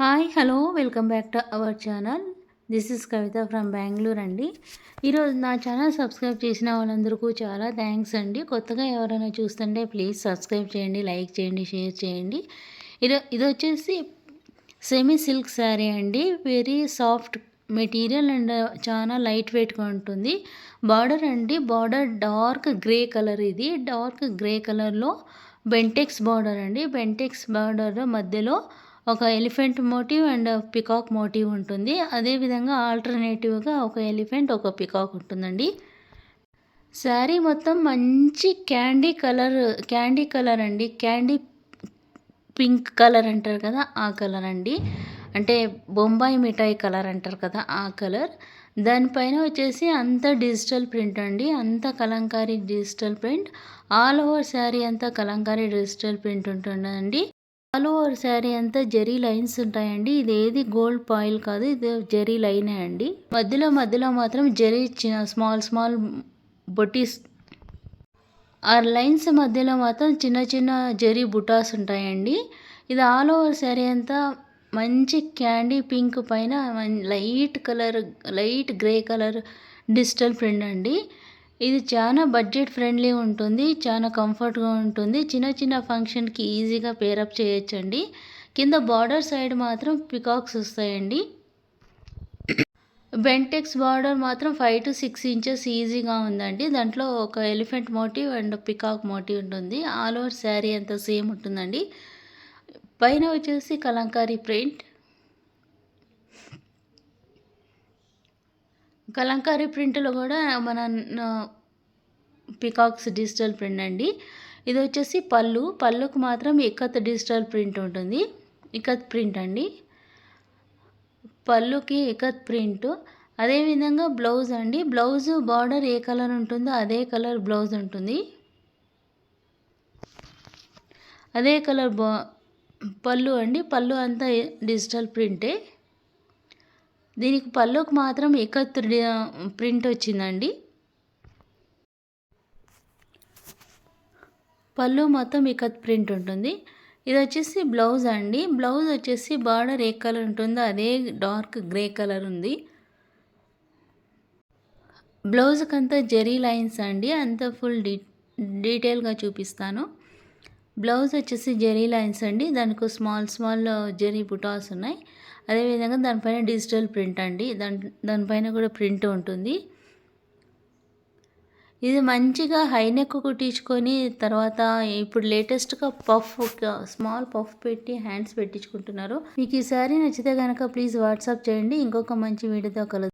Hi hello welcome back to our channel. This is Kavitha from Bengaluru అండి. ఈరోజు నా channel subscribe చేసిన వాళ్ళందరికీ చాలా థ్యాంక్స్ అండి. కొత్తగా ఎవరైనా చూస్తుంటే ప్లీజ్ సబ్స్క్రైబ్ చేయండి లైక్ చేయండి షేర్ చేయండి. ఇది ఇది వచ్చేసి సెమీ సిల్క్ శారీ అండి. వెరీ సాఫ్ట్ మెటీరియల్ అండ్ చాలా లైట్ వెయిట్గా ఉంటుంది. బార్డర్ అండి. బార్డర్ డార్క్ గ్రే కలర్ ఇది. డార్క్ గ్రే కలర్లో బెంటెక్స్ బార్డర్ అండి. బెంటెక్స్ బార్డర్ మధ్యలో ఒక elephant motif and peacock motif ఉంటుంది. అదేవిధంగా ఆల్టర్నేటివ్గా ఒక ఎలిఫెంట్ ఒక పికాక్ ఉంటుందండి. శారీ మొత్తం మంచి క్యాండీ కలర్ క్యాండీ కలర్ అండి. క్యాండీ పింక్ కలర్ అంటారు కదా ఆ కలర్ అండి. అంటే బొంబాయి మిఠాయి కలర్ అంటారు కదా ఆ కలర్. దానిపైన వచ్చేసి అంత డిజిటల్ ప్రింట్ అండి అంత Kalamkari digital print. All over sari అంతా కలంకారీ డిజిటల్ ప్రింట్ ఉంటుందండి. ఆల్ ఓవర్ శారీ అంతా జరీ లైన్స్ ఉంటాయండి. ఇది ఏది గోల్డ్ పాయిల్ కాదు ఇది జరీ లైనే అండి. మధ్యలో మధ్యలో మాత్రం జరీ చిన్న స్మాల్ స్మాల్ బొటీస్. ఆ లైన్స్ మధ్యలో మాత్రం చిన్న చిన్న జరీ బుటాస్ ఉంటాయండి. ఇది ఆల్ ఓవర్ శారీ అంతా మంచి క్యాండీ పింక్ పైన light colour light grey colour digital print అండి. ఇది చాలా బడ్జెట్ ఫ్రెండ్లీ ఉంటుంది చాలా కంఫర్ట్గా ఉంటుంది. చిన్న చిన్న ఫంక్షన్కి ఈజీగా పేరప్ చేయొచ్చండి. కింద బార్డర్ సైడ్ మాత్రం పికాక్స్ వస్తాయండి. బెంటెక్స్ బార్డర్ మాత్రం ఫైవ్ టు సిక్స్ ఇంచెస్ ఈజీగా ఉందండి. దాంట్లో ఒక elephant motif and peacock motif ఉంటుంది. ఆల్ ఓవర్ శారీ అంతా సేమ్ ఉంటుందండి. పైన వచ్చేసి కలంకారీ ప్రింట్. కలంకారీ ప్రింట్లో కూడా మన పికాక్స్ డిజిటల్ ప్రింట్ అండి. ఇది వచ్చేసి పళ్ళు. పళ్ళుకు మాత్రం ఇక్కత్ డిజిటల్ ప్రింట్ ఉంటుంది. ఇకత్ ప్రింట్ అండి. పళ్ళుకి ఇక్కత్ ప్రింట్. అదేవిధంగా బ్లౌజ్ అండి. బ్లౌజ్ బార్డర్ ఏ కలర్ ఉంటుందో అదే కలర్ బ్లౌజ్ ఉంటుంది. అదే కలర్ బా పళ్ళు అండి. పళ్ళు అంతా డిజిటల్ ప్రింటే. దీనికి పళ్ళుకు మాత్రం ఎకత్ ప్రింట్ వచ్చిందండి. పళ్ళు మొత్తం ఇకత్ ప్రింట్ ఉంటుంది. ఇది వచ్చేసి బ్లౌజ్ అండి. బ్లౌజ్ వచ్చేసి బార్డర్ ఏ కలర్ ఉంటుందో అదే డార్క్ గ్రే కలర్ ఉంది. బ్లౌజ్కి అంతా జెరీ లైన్స్ అండి. అంతా ఫుల్ డీ డీటెయిల్గా చూపిస్తాను. బ్లౌజ్ వచ్చేసి జెరీ లైన్స్ అండి. దానికి స్మాల్ స్మాల్ జెరీ బుటాస్ ఉన్నాయి. అదేవిధంగా దానిపైన డిజిటల్ ప్రింట్ అండి. దాని దానిపైన కూడా ప్రింట్ ఉంటుంది. ఇది మంచిగా హై నెక్ కుట్టించుకొని తర్వాత ఇప్పుడు లేటెస్ట్గా పఫ్ స్మాల్ పఫ్ పెట్టి హ్యాండ్స్ పెట్టించుకుంటున్నారు. మీకు ఈ శారీ నచ్చితే కనుక ప్లీజ్ వాట్సాప్ చేయండి. ఇంకొక మంచి వీడియోతో కలుద్దాం.